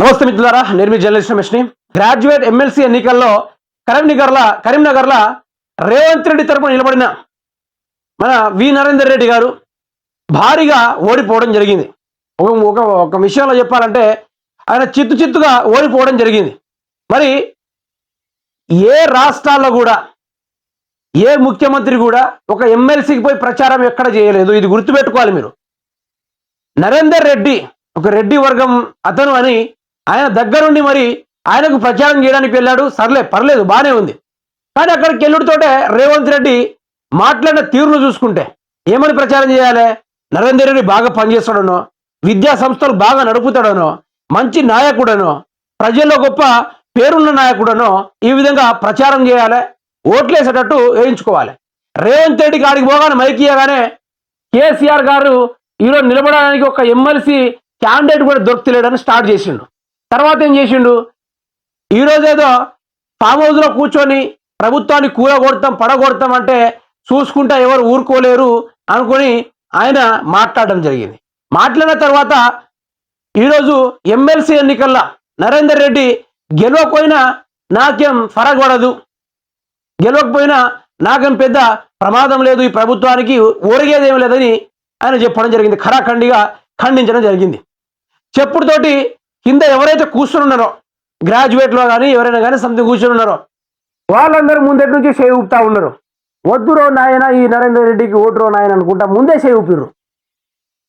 నమస్తే మిత్రులారా నేను మీ జర్నలిస్ట్ రమేష్ని. గ్రాడ్యుయేట్ ఎమ్మెల్సీ ఎన్నికల్లో కరీంనగర్ల కరీంనగర్ల రేవంత్ రెడ్డి తరపున నిలబడిన మన వి నరేందర్ రెడ్డి గారు భారీగా ఓడిపోవడం జరిగింది. ఒక ఒక ఒక విషయంలో చెప్పాలంటే ఆయన చిత్తు చిత్తుగా ఓడిపోవడం జరిగింది. మరి ఏ రాష్ట్రాల్లో కూడా ఏ ముఖ్యమంత్రి కూడా ఒక ఎమ్మెల్సీకి పోయి ప్రచారం ఎక్కడ చేయలేదు. ఇది గుర్తుపెట్టుకోవాలి మీరు. నరేందర్ రెడ్డి ఒక రెడ్డి వర్గం అతను అని ఆయన దగ్గరుండి మరి ఆయనకు ప్రచారం చేయడానికి వెళ్ళాడు. సర్లే పర్లేదు బాగానే ఉంది. కానీ అక్కడికి వెళ్ళుడితోటే రేవంత్ రెడ్డి మాట్లాడిన తీరును చూసుకుంటే ఏమని ప్రచారం చేయాలి? నరేందర్ రెడ్డి బాగా పనిచేస్తాడనో విద్యా సంస్థలు బాగా నడుపుతాడనో మంచి నాయకుడనో ప్రజల్లో గొప్ప పేరున్న నాయకుడనో ఈ విధంగా ప్రచారం చేయాలి? ఓట్లేసేటట్టు వేయించుకోవాలి. రేవంత్ రెడ్డి కాడికి పోగానే మైకియగానే కేసీఆర్ గారు ఈరోజు నిలబడడానికి ఒక ఎమ్మెల్సీ క్యాండిడేట్ కూడా దొరుకుతలేడని స్టార్ట్ చేసిండు. తర్వాత ఏం చేసిండు? ఈరోజు ఏదో ఫామ్ హౌస్లో కూర్చొని ప్రభుత్వాన్ని కూలగొడతాం పడగొడతాం అంటే చూసుకుంటా ఎవరు ఊరుకోలేరు అనుకొని ఆయన మాట్లాడడం జరిగింది. మాట్లాడిన తర్వాత ఈరోజు ఎమ్మెల్సీ ఎన్నికల్లో నరేందర్ రెడ్డి గెలవకపోయినా నాకేం ఫరక్ పడదు గెలవకపోయినా నాకేం పెద్ద ప్రమాదం లేదు ఈ ప్రభుత్వానికి ఓరిగేదేం లేదని ఆయన చెప్పడం జరిగింది. ఖరాఖండిగా ఖండించడం జరిగింది. చెప్పుడుతోటి కింద ఎవరైతే కూర్చున్నారో గ్రాడ్యుయేట్లో కానీ ఎవరైనా కానీ సంథింగ్ కూర్చుని ఉన్నారో వాళ్ళందరూ ముందటి నుంచి చేయి ఊపుతా ఉన్నారు. వద్దురో నాయన ఈ నరేంద్ర రెడ్డికి ఓటురో నాయన అనుకుంటా ముందే చేయి ఊపిర్రు.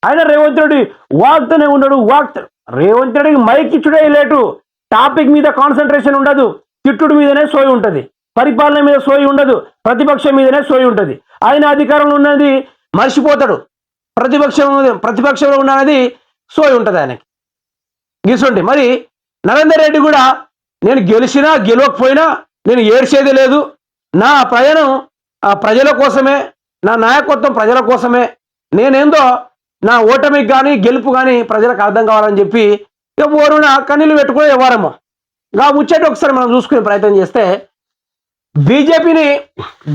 ఆయన రేవంత్ రెడ్డి వాక్తనే ఉన్నాడు వాక్త రేవంత్ రెడ్డికి మైక్ ఇచ్చుడే లేటు. టాపిక్ మీద కాన్సన్ట్రేషన్ ఉండదు తిట్టుడు మీదనే సోయి ఉంటుంది పరిపాలన మీద సోయి ఉండదు ప్రతిపక్షం మీదనే సోయి ఉంటుంది. ఆయన అధికారంలో ఉన్నది మర్చిపోతాడు ప్రతిపక్షం ప్రతిపక్షంలో ఉన్నది సోయి ఉంటుంది ఆయనకి. గీసుండి మరి నరేందర్ రెడ్డి కూడా నేను గెలిచినా గెలవకపోయినా నేను ఏడ్చేది లేదు. నా ప్రయాణం ఆ ప్రజల కోసమే నా నాయకత్వం ప్రజల కోసమే. నేనేందో నా ఓటమికి కానీ గెలుపు కానీ ప్రజలకు అర్థం కావాలని చెప్పి ఇక ఓరున కన్నీళ్ళు పెట్టుకునే వ్యవహారము ఇంకా ముచ్చట ఒకసారి మనం చూసుకునే ప్రయత్నం చేస్తే బీజేపీని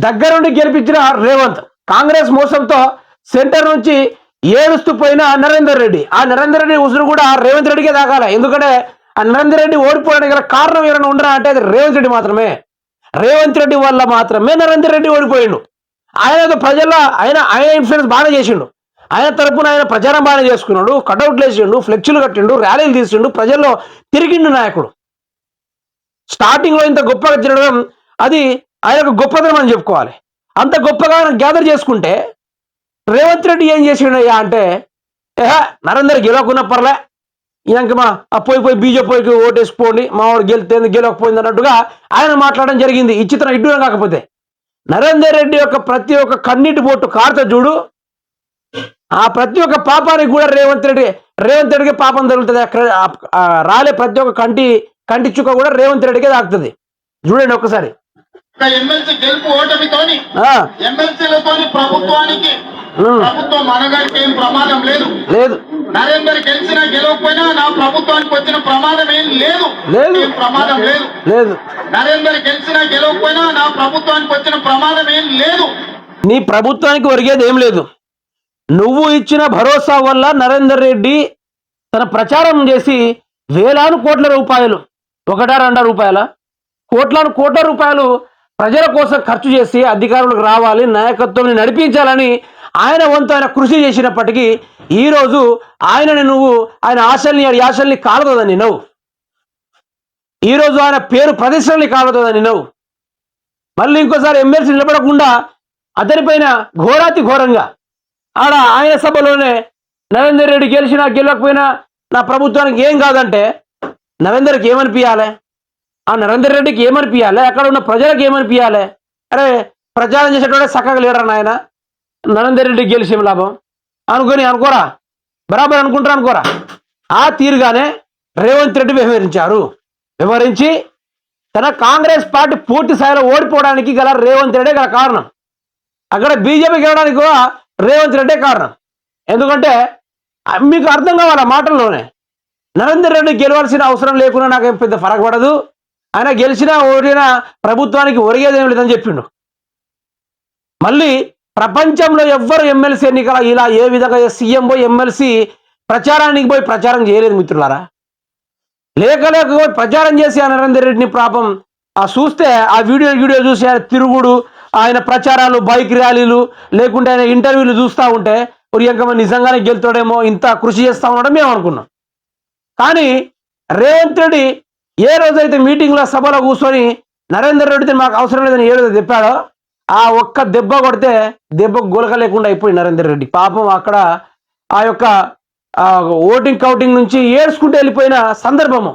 దగ్గరుండి గెలిపించిన రేవంత్ కాంగ్రెస్ మోసంతో సెంటర్ నుంచి ఏడుస్తూ పోయిన నరేందర్ రెడ్డి. ఆ నరేందర్ రెడ్డి ఉసురు కూడా రేవంత్ రెడ్డికే తాగాల ఎందుకంటే ఆ నరేందర్ రెడ్డి ఓడిపోవడానికి గల కారణం ఎవరైనా ఉండరా అంటే అది రేవంత్ రెడ్డి మాత్రమే. రేవంత్ రెడ్డి వల్ల మాత్రమే నరేందర్ రెడ్డి ఓడిపోయిండు. ఆయన ఏదో ప్రజల్లో ఆయన ఆయన ఇన్ఫ్లుయెన్స్ బాగానే చేసిండు. ఆయన తరపున ఆయన ప్రచారం బాగానే చేసుకున్నాడు. కటౌట్లు వేసిండు ఫ్లెక్సీలు కట్టిండు ర్యాలీలు తీసిండు ప్రజల్లో తిరిగిండు నాయకుడు. స్టార్టింగ్లో ఇంత గొప్పగా తిరగడం అది ఆయనకు గొప్పతనం అని చెప్పుకోవాలి. అంత గొప్పగా గ్యాదర్ చేసుకుంటే రేవంత్ రెడ్డి ఏం చేసిండయ్యా అంటే ఏహ నరేందర్ గెలవకున్నా పర్లే ఇంక మా ఆ పోయి పోయి బీజేపీకి ఓటేసిపోండి మావాడు గెలితే గెలవకపోయింది అన్నట్టుగా ఆయన మాట్లాడడం జరిగింది. ఈ చిత్రం ఇడ్డూరం కాకపోతే. నరేందర్ రెడ్డి యొక్క ప్రతి ఒక్క కన్నీటి బొట్టు కార్త చూడు. ఆ ప్రతి ఒక్క పాపానికి కూడా రేవంత్ రెడ్డి రేవంత్ రెడ్డికి పాపం తగులుతుంది. అక్కడ రాలే ప్రతి ఒక్క కంటి కంటి చుక్క కూడా రేవంత్ రెడ్డికే తాకుతుంది. చూడండి ఒక్కసారి. ఎమ్మెల్సీ గెలుపు ఓటమితోని ఆ, ఎమ్మెల్సీలతోని ప్రభుత్వానికి ప్రభుత్వం మనగారికి ఏం ప్రమాదం లేదు. లేదు. నరేందర్ గెలిచినా గెలవకపోయినా నా ప్రభుత్వానికి వచ్చిన ప్రమాదం ఏం లేదు. లేదు. ఏం ప్రమాదం లేదు. లేదు. నరేందర్ గెలిచినా గెలవకపోయినా నా ప్రభుత్వానికి వచ్చిన ప్రమాదం ఏం లేదు. నీ ప్రభుత్వానికి ఒరిగేది ఏం లేదు. నువ్వు ఇచ్చిన భరోసా వల్ల నరేందర్ రెడ్డి తన ప్రచారం చేసి వేలాను కోట్ల రూపాయలు ఒకటా రెండా రూపాయల? కోట్లాను కోట్ల రూపాయలు ప్రజల కోసం ఖర్చు చేసి అధికారులకు రావాలి నాయకత్వం నడిపించాలని ఆయన వంతు ఆయన కృషి చేసినప్పటికీ ఈరోజు ఆయనని నువ్వు ఆయన ఆశల్ని ఆశల్ని కాలుతుందని నువ్వు. ఈరోజు ఆయన పేరు ప్రతిష్టల్ని కాలుతుందని నువ్వు. మళ్ళీ ఇంకోసారి ఎమ్మెల్సీ నిలబడకుండా అతనిపైన ఘోరాతి ఘోరంగా. ఆడ ఆయన సభలోనే నరేందర్ రెడ్డి గెలిచినా గెలవకపోయినా నా ప్రభుత్వానికి ఏం కాదంటే నరేందర్కి ఏమనిపించాలి ఆ నరేందర్ రెడ్డికి ఏమనిపించాలి అక్కడ ఉన్న ప్రజలకు ఏమనిపించాలి అరే ప్రచారం చేసేటోడే చక్కగా లేడరా నాయన? నరేందర్ రెడ్డి గెలిచి లాభం? అనుకొని అనుకోరా? బరాబర్ అనుకుంటారు అనుకోరా? ఆ తీరుగానే రేవంత్ రెడ్డి వ్యవహరించారు. వ్యవహరించి తన కాంగ్రెస్ పార్టీ పూర్తి స్థాయిలో ఓడిపోవడానికి గల రేవంత్ రెడ్డి గల కారణం. అక్కడ బీజేపీ గెలవడానికి కూడా రేవంత్ రెడ్డే కారణం. ఎందుకంటే మీకు అర్థం కావాలి ఆ మాటల్లోనే? నరేందర్ రెడ్డి గెలవాల్సిన అవసరం లేకుండా నాకు పెద్ద ఫరక పడదు. ఆయన గెలిచినా ఓడినా ప్రభుత్వానికి ఒరిగేదేం లేదని చెప్పిండు. మళ్ళీ ప్రపంచంలో ఎవ్వరు ఎమ్మెల్సీ ఎన్నికల ఇలా ఏ విధంగా సీఎం పోయి ఎమ్మెల్సీ ప్రచారానికి పోయి ప్రచారం చేయలేదు మిత్రులారా? లేక లేక పోయి ప్రచారం చేసి ఆ నరేందర్ రెడ్డిని పాపం ఆ చూస్తే ఆ వీడియో వీడియో చూసి ఆయన తిరుగుడు ఆయన ప్రచారాలు బైక్ ర్యాలీలు లేకుంటే ఆయన ఇంటర్వ్యూలు చూస్తూ ఉంటే ప్రియాంకమ్మ నిజంగానే గెలుతాడేమో ఇంత కృషి చేస్తా ఉన్నాడో మేము అనుకున్నాం. కానీ రేవంత్ రెడ్డి ఏ రోజైతే మీటింగ్లో సభలో కూర్చొని నరేందర్ రెడ్డితో మాకు అవసరం లేదని ఏ రోజు చెప్పాడో ఆ ఒక్క దెబ్బ కొడితే దెబ్బ గోలక లేకుండా అయిపోయి నరేందర్ రెడ్డి. పాపం అక్కడ ఆ యొక్క ఓటింగ్ కౌటింగ్ నుంచి ఏడ్చుకుంటూ వెళ్ళిపోయిన సందర్భము.